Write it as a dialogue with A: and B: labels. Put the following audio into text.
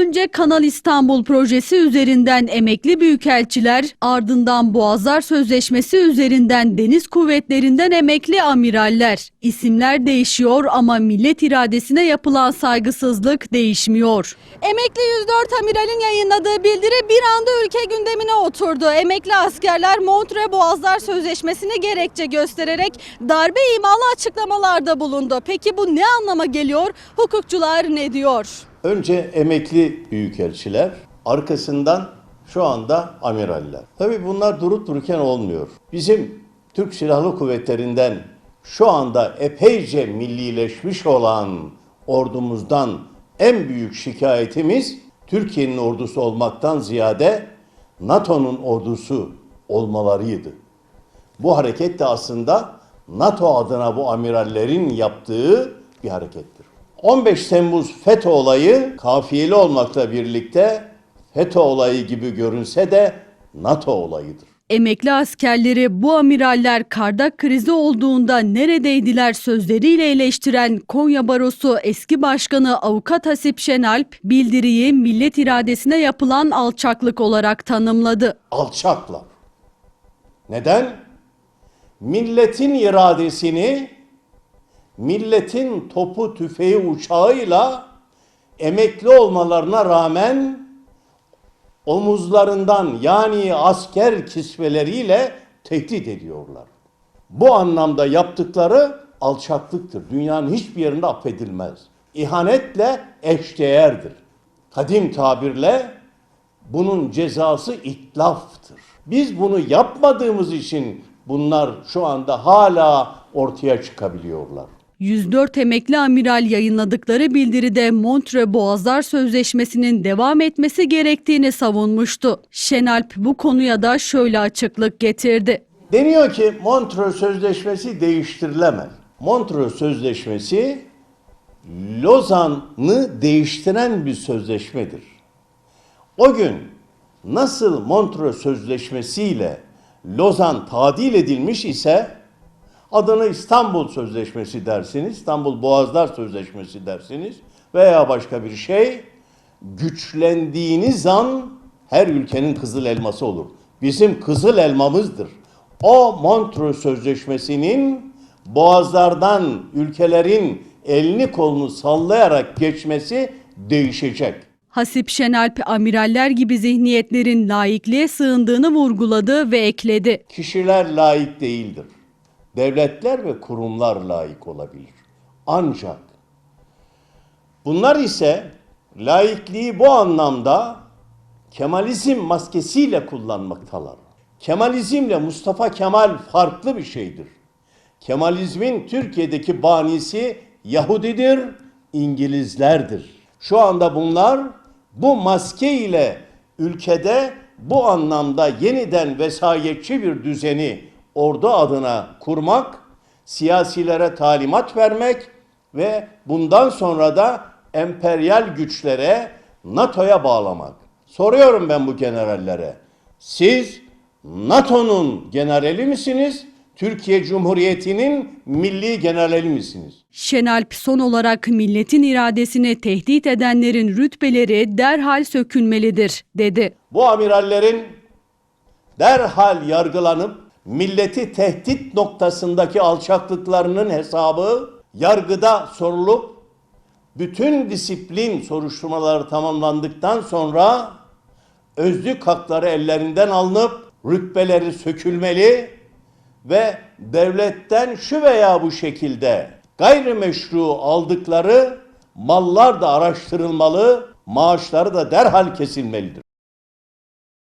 A: Önce Kanal İstanbul projesi üzerinden emekli büyükelçiler, ardından Boğazlar Sözleşmesi üzerinden deniz kuvvetlerinden emekli amiraller. İsimler değişiyor ama millet iradesine yapılan saygısızlık değişmiyor. Emekli 104 amiralin yayınladığı bildiri bir anda ülke gündemine oturdu. Emekli askerler Montre Boğazlar Sözleşmesi'ni gerekçe göstererek darbe imalı açıklamalarda bulundu. Peki bu ne anlama geliyor? Hukukçular ne diyor?
B: Önce emekli büyükelçiler, arkasından şu anda amiraller. Tabii bunlar durup dururken olmuyor. Bizim Türk Silahlı Kuvvetleri'nden şu anda epeyce millileşmiş olan ordumuzdan en büyük şikayetimiz Türkiye'nin ordusu olmaktan ziyade NATO'nun ordusu olmalarıydı. Bu hareket de aslında NATO adına bu amirallerin yaptığı bir harekettir. 15 Temmuz FETÖ olayı kafiyeli olmakla birlikte FETÖ olayı gibi görünse de NATO olayıdır.
A: Emekli askerleri bu amiraller kardak krizi olduğunda neredeydiler sözleriyle eleştiren Konya Barosu eski başkanı avukat Hasip Şenalp bildiriyi millet iradesine yapılan alçaklık olarak tanımladı.
B: Alçaklar. Neden? Milletin iradesini milletin topu tüfeği uçağıyla emekli olmalarına rağmen omuzlarından yani asker kisveleriyle tehdit ediyorlar. Bu anlamda yaptıkları alçaklıktır. Dünyanın hiçbir yerinde affedilmez. İhanetle eşdeğerdir. Kadim tabirle bunun cezası itlaftır. Biz bunu yapmadığımız için bunlar şu anda hala ortaya çıkabiliyorlar.
A: 104 emekli amiral yayınladıkları bildiride Montre Boğazlar Sözleşmesi'nin devam etmesi gerektiğini savunmuştu. Şenalp bu konuya da şöyle açıklık getirdi.
B: Deniyor ki Montreux Sözleşmesi değiştirilemez. Montreux Sözleşmesi Lozan'ı değiştiren bir sözleşmedir. O gün nasıl Montreux Sözleşmesi ile Lozan tadil edilmiş ise adını İstanbul Sözleşmesi dersiniz, İstanbul Boğazlar Sözleşmesi dersiniz veya başka bir şey güçlendiğiniz an her ülkenin kızıl elması olur. Bizim kızıl elmamızdır. O Montreux Sözleşmesi'nin boğazlardan ülkelerin elini kolunu sallayarak geçmesi değişecek.
A: Hasip Şenalp amiraller gibi zihniyetlerin laikliğe sığındığını vurguladı ve ekledi.
B: Kişiler layık değildir. Devletler ve kurumlar layık olabilir. Ancak bunlar ise laikliği bu anlamda Kemalizm maskesiyle kullanmaktalar. Kemalizmle Mustafa Kemal farklı bir şeydir. Kemalizmin Türkiye'deki banisi Yahudidir, İngilizlerdir. Şu anda bunlar bu maske ile ülkede bu anlamda yeniden vesayetçi bir düzeni ordu adına kurmak, siyasilere talimat vermek ve bundan sonra da emperyal güçlere, NATO'ya bağlamak. Soruyorum ben bu generallere. Siz NATO'nun generali misiniz? Türkiye Cumhuriyeti'nin milli generali misiniz?
A: Şenalp son olarak milletin iradesini tehdit edenlerin rütbeleri derhal sökülmelidir dedi.
B: Bu amirallerin derhal yargılanıp milleti tehdit noktasındaki alçaklıklarının hesabı yargıda sorulup bütün disiplin soruşturmaları tamamlandıktan sonra özlük hakları ellerinden alınıp rütbeleri sökülmeli ve devletten şu veya bu şekilde gayrimeşru aldıkları mallar da araştırılmalı, maaşları da derhal kesilmelidir.